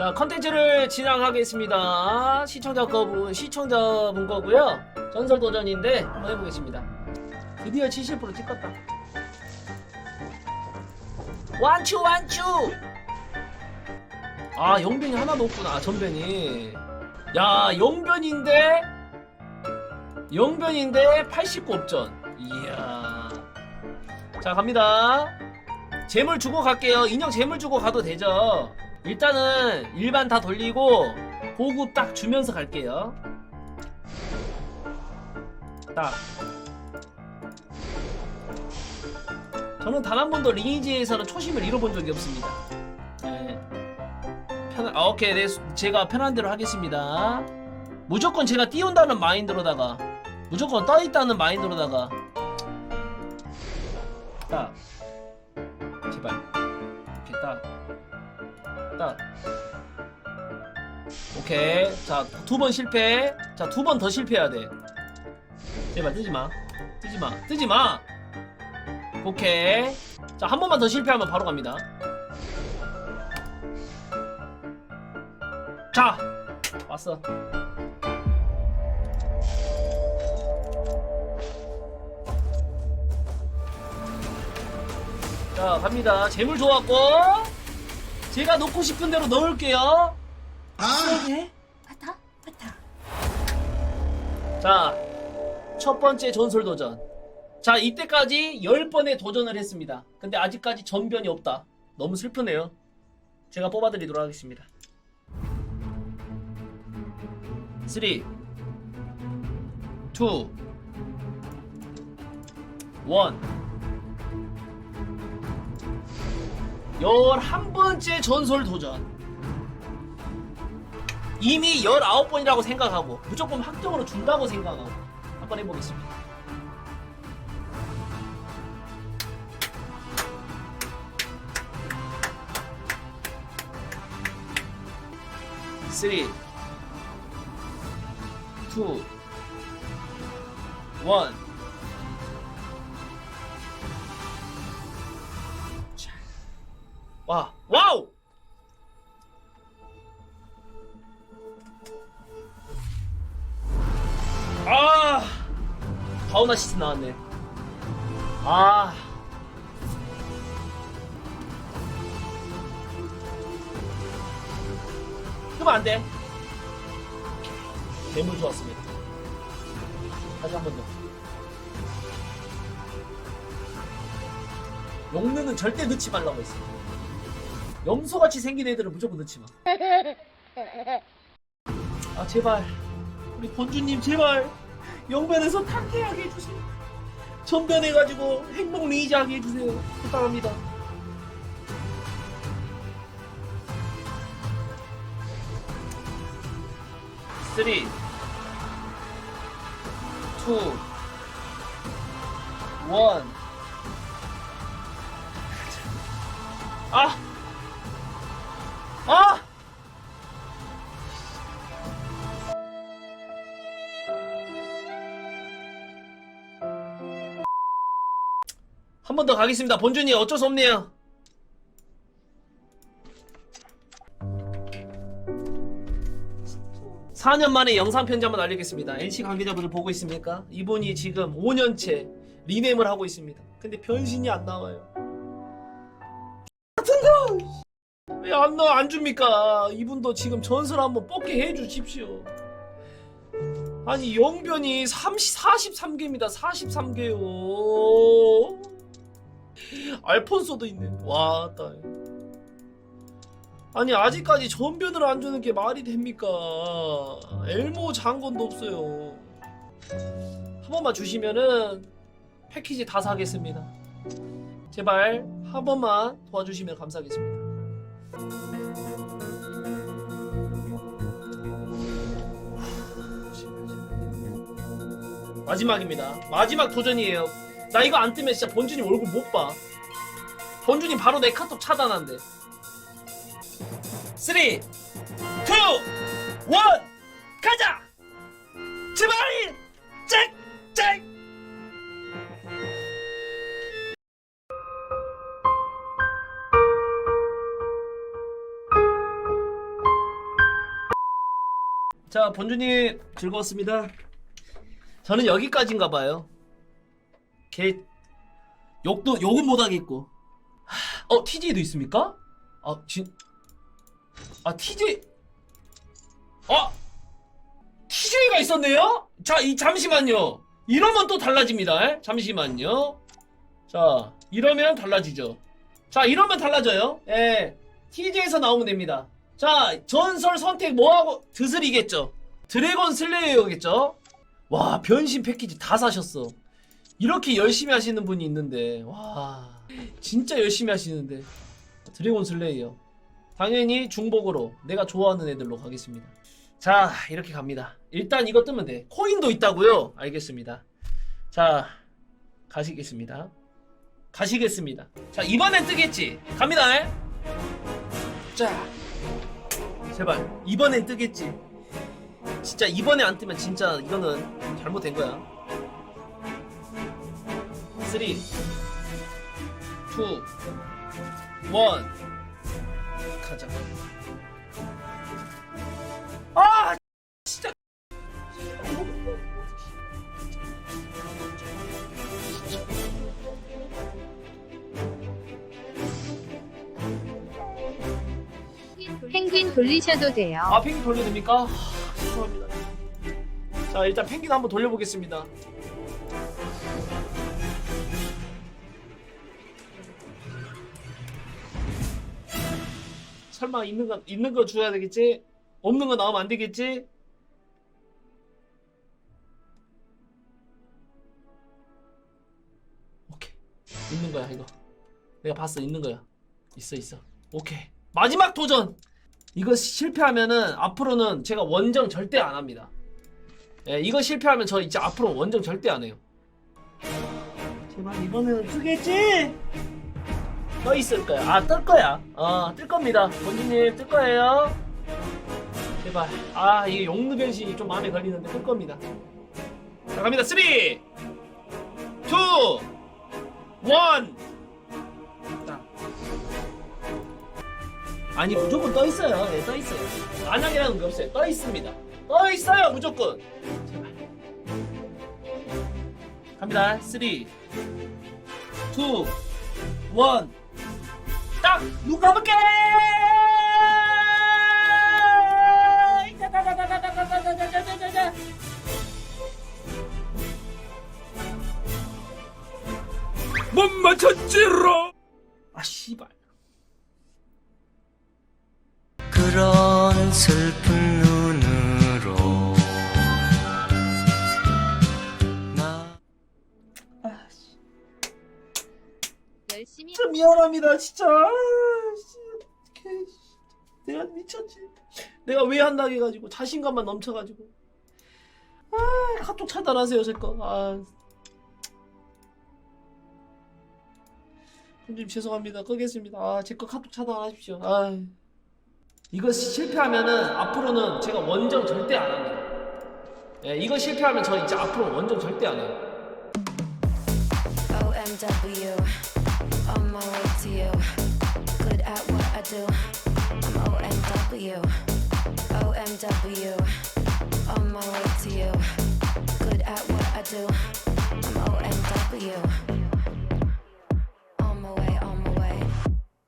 자, 컨텐츠를 진행하겠습니다. 시청자 거분, 시청자분 거고요. 전설 도전인데 한번 해보겠습니다. 드디어 70% 찍었다. 완추 완추. 아, 영변이 하나도 없구나. 아, 전변이. 야, 영변인데 영변인데 89 업전. 이야. 자, 갑니다. 재물 주고 갈게요. 인형 재물 주고 가도 되죠. 일단은 일반 다 돌리고 보급 딱 주면서 갈게요. 딱. 저는 단 한 번도 리니지에서는 초심을 잃어본 적이 없습니다. 네. 편한, 아, 오케이. 네, 수- 제가 편한 대로 하겠습니다. 무조건 제가 띄운다는 마인드로다가 무조건 떠있다는 마인드로다가 딱 딱. 오케이. 자, 두 번 실패. 자, 두 번 더 실패해야 돼. 제발 뜨지 마. 뜨지 마. 뜨지 마. 오케이. 자, 한 번만 더 실패하면 바로 갑니다. 자, 왔어. 자, 갑니다. 재물 좋았고. 제가 넣고 싶은 대로 넣을게요. 네? 왔다? 왔다. 자, 첫 번째 전설 도전. 자, 이때까지 10번의 도전을 했습니다. 근데 아직까지 전변이 없다. 너무 슬프네요. 제가 뽑아드리도록 하겠습니다. 3, 2, 1. 11번째 전설 도전. 이미 19번이라고 생각하고 무조건 확정으로 준다고 생각하고 한번 해보겠습니다. 쓰리, 투, 원. 와, 와우! 아 파우나시스 나왔네. 아. 그러면 안돼. 괴물 좋았습니다. 다시 한 번 더. 용르는 절대 넣지 말라고 했어 염소같이 생긴 애들은 무조건 넣지 마 아 제발 우리 본주님 제발 영변에서 탁태하게 해주세요. 전변해가지고 행복 리이즈하게 해주세요. 부탁합니다. 쓰리, 투, 원. 아, 아. 한 번 더 가겠습니다. 본준이 어쩔 수 없네요. (4년) 만에 영상 편지 한번 알리겠습니다 NC 관계자분들 보고 있습니까 이분이 지금 (5년째) 리네임을 하고 있습니다 근데 변신이 안 나와요 같은 거 왜 안 나와 안 줍니까 이분도 지금 전설 한번 뽑게 해 주십시오 아니 영변이 30, 43개입니다 43개요 알폰소도 있네. 와, 따. 아니 아직까지 전변을 안 주는 게 말이 됩니까? 엘모 장건도 없어요. 한 번만 주시면은 패키지 다 사겠습니다. 제발 한 번만 도와주시면 감사하겠습니다. 마지막입니다. 마지막 도전이에요. 나 이거 안 뜨면 진짜 본준님 얼굴 못 봐. 본준님 바로 내 카톡 차단한대. 3, 2, 1, 가자! 제발! 잭! 잭! 자 본주님 즐거웠습니다. 저는 여기까지인가 봐요. 개 욕도 욕은 못 하겠고. 하, 어 TJ도 있습니까? 아 진. 아 TJ. 아 TJ가 있었네요. 자 이 잠시만요. 이러면 또 달라집니다. 에? 잠시만요. 자 이러면 달라지죠. 자 이러면 달라져요. 예. TJ에서 나오면 됩니다. 자 전설 선택 뭐하고 드슬이겠죠. 드래곤 슬레이어겠죠. 와 변신 패키지 다 사셨어. 이렇게 열심히 하시는 분이 있는데 와 진짜 열심히 하시는데 드래곤 슬레이어 당연히 중복으로 내가 좋아하는 애들로 가겠습니다. 자 이렇게 갑니다. 일단 이거 뜨면 돼. 코인도 있다고요? 알겠습니다. 자 가시겠습니다. 가시겠습니다. 자 이번엔 뜨겠지. 갑니다. 에? 자 제발 이번엔 뜨겠지. 진짜 이번에 안 뜨면 진짜 이거는 잘못된 거야. 3 2 1 가자. 펭귄 돌리셔도 돼요. 아 펭귄 돌려도 됩니까? 하, 죄송합니다. 자 일단 펭귄 한번 돌려보겠습니다. 설마 있는 거 있는 거 줘야 되겠지? 없는 거 나오면 안 되겠지? 있는 거야 이거. 내가 봤어 있는 거야. 있어 있어. 오케이 마지막 도전. 이거 실패하면은 앞으로는 제가 원정 절대 안 합니다. 예, 이거 실패하면 저 이제 앞으로 원정 절대 안 해요. 제발 이번에는 뜨겠지? 떠 있을 거야. 아, 뜰 거야. 어, 뜰 겁니다. 본주님 뜰 거예요. 제발. 아, 이게 용루 변신이 좀 마음에 걸리는데 뜰 겁니다. 자, 갑니다. 3, 2, 1. 아니 무조건 떠 있어요. 네, 떠 있어요. 만약이라는 게 없어요. 떠 있습니다. 떠 있어요 무조건. 제발. 갑니다. 3, 2, 1. 딱! 눈 감을게! 못 맞췄지롱! 아, 씨발. 열심히 진짜 미안합니다 진짜. 아, 씨, 어떡해, 씨. 내가 미쳤지. 내가 왜 한다고 해가지고 자신감만 넘쳐가지고. 아 카톡 차단하세요 제거. 아. 형님 죄송합니다. 끄겠습니다. 아제 거 카톡 차단하십시오. 아. 이거 실패하면은 앞으로는 제가 원정 절대 안 합니다. 예, 이거 실패하면 저 이제 앞으로 원정 절대 안 해요. OMW, do. I'm OMW, OMW, on my way to you. Good at what I do. I'm OMW.